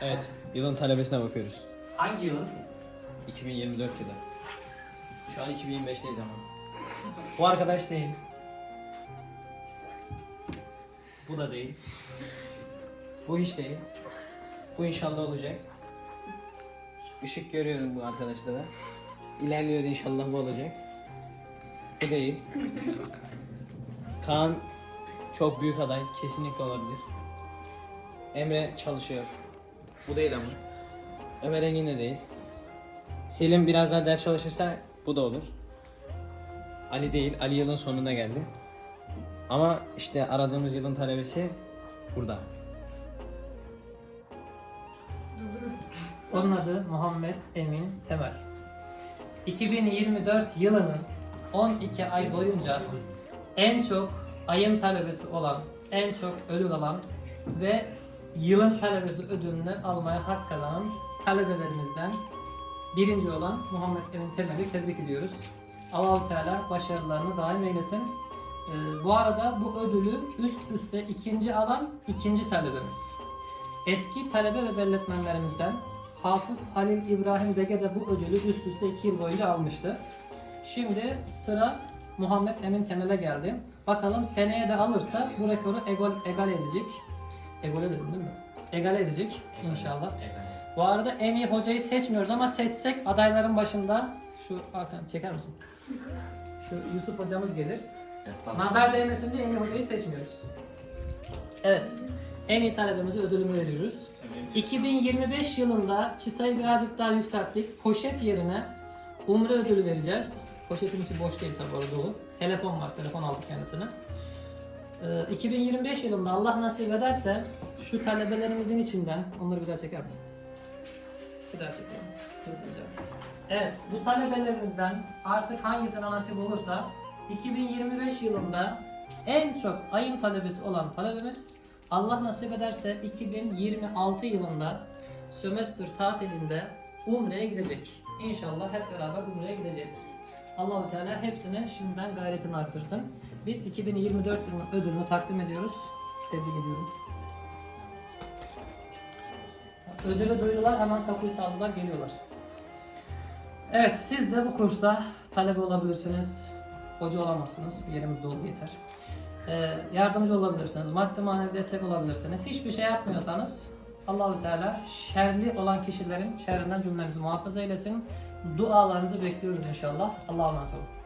Evet, yılın talebesine bakıyoruz. Hangi yılın? 2024 yılı. Şu an 2025'teyiz ama. Bu arkadaş değil. Bu da değil. Bu hiç değil. Bu inşallah olacak. Işık görüyorum bu arkadaşta da. İlerliyor inşallah bu olacak. Bu değil. Kaan çok büyük aday. Kesinlikle olabilir. Emre çalışıyor. Bu değil ama. Ömer Engin de değil. Selim biraz daha ders çalışırsa bu da olur. Ali değil. Ali yılın sonuna geldi. Ama işte aradığımız yılın talebesi burada. Onun adı Muhammed Emin Temel. 2024 yılının 12 ay boyunca en çok ayın talebesi olan, en çok ödül alan ve yılın talebesi ödülünü almaya hak kazanan talebelerimizden birinci olan Muhammed Emin Temel'i tebrik ediyoruz. Allah-u Teala başarılarını daim eylesin. Ee, bu arada bu ödülü üst üste ikinci alan ikinci talebemiz. Eski talebe ve belletmenlerimizden Hafız Halil İbrahim Dege de bu ödülü üst üste 2 yıl boyunca almıştı. Şimdi sıra Muhammed Emin Temel'e geldi. Bakalım seneye de alırsa bu rekoru egal, egal edecek. Egale dedim değil mi? Egale edecek inşallah. Bu arada en iyi hocayı seçmiyoruz ama seçsek adayların başında şu Hakan çeker misin? Şu Yusuf hocamız gelir. Nazar değmesin diye en iyi hocayı seçmiyoruz. Evet. En iyi talebemize ödülünü veriyoruz. 2025 yılında çıtayı birazcık daha yükselttik. Poşet yerine umre ödülü vereceğiz. Poşetin içi boş değil tabi orada dolu. Telefon var, telefon aldık kendisine. Ee, 2025 yılında Allah nasip ederse şu talebelerimizin içinden, onları bir daha çeker misin? Bir daha çekelim. Evet, bu talebelerimizden artık hangisine nasip olursa 2025 yılında en çok ayın talebesi olan talebemiz Allah nasip ederse 2026 yılında sömestr tatilinde Umre'ye gidecek. İnşallah hep beraber Umre'ye gideceğiz. Allahu Teala hepsine şimdiden gayretini artırsın. Biz 2024 yılının ödülünü takdim ediyoruz. Tebrik ediyorum. Ödülü duydular hemen kapıyı çaldılar geliyorlar. Evet siz de bu kursa talebe olabilirsiniz. Hoca olamazsınız. Yerimiz dolu yeter. Ee, yardımcı olabilirsiniz. Maddi manevi destek olabilirsiniz. Hiçbir şey yapmıyorsanız Allahu Teala şerli olan kişilerin şerrinden cümlemizi muhafaza eylesin. Dualarınızı bekliyoruz inşallah. Allah'a emanet olun.